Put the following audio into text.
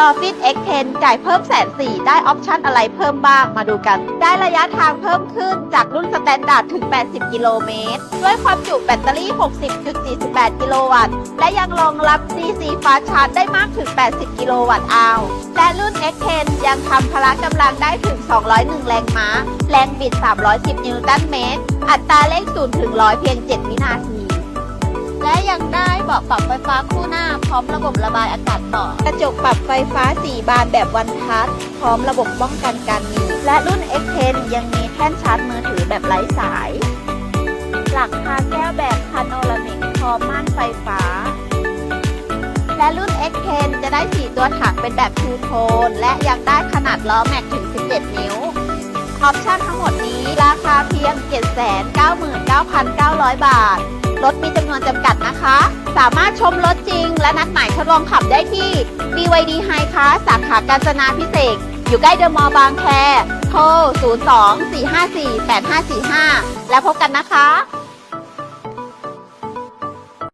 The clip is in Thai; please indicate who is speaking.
Speaker 1: Dolphin X10 จ่ายเพิ่มแสนสี่ได้ออปชั่นอะไรเพิ่มบ้างมาดูกัน ได้ระยะทางเพิ่มขึ้นจากรุ่นสแตนดาร์ดถึง 80 กิโลเมตร ด้วยความจุแบตเตอรี่ 60.48 กิโลวัตต์ และยังรองรับ DC Fast Charge ได้มากถึง 80 กิโลวัตต์อาวและรุ่น X10 ยังทำพละกำลังได้ถึง 201 แรงม้า แรงบิด 310 นิวตันเมตร อัตราเร่ง0ถึง100 เพียง 7 วินาที บาะปรับไฟฟ้าคู่หน้า พร้อมระบบระบายอากาศต่อ กระจกปรับไฟฟ้า 4 บานแบบวันทัชพร้อมระบบป้องกันการหนีและรุ่น X10 ยังมีแท่นชาร์จมือถือแบบไร้สาย หลังคาแก้วแบบพาโนรามิกพร้อมม่านไฟฟ้า และรุ่น X10 จะได้ 4 ตัวถังเป็นแบบทูโทน และยังได้ขนาดล้อแม็กถึง 17 นิ้วออปชั่นทั้งหมดนี้ราคาเพียง 799,900 บาท รถมีจำนวนจำกัดนะคะ สามารถชมรถจริง และนัดหมายทดลองขับได้ที่ BYD High Car สาขากาญจนาพิเศษอยู่ใกล้เดอะมอลล์บางแคโทร 02 454 8545 แล้วพบกันนะคะ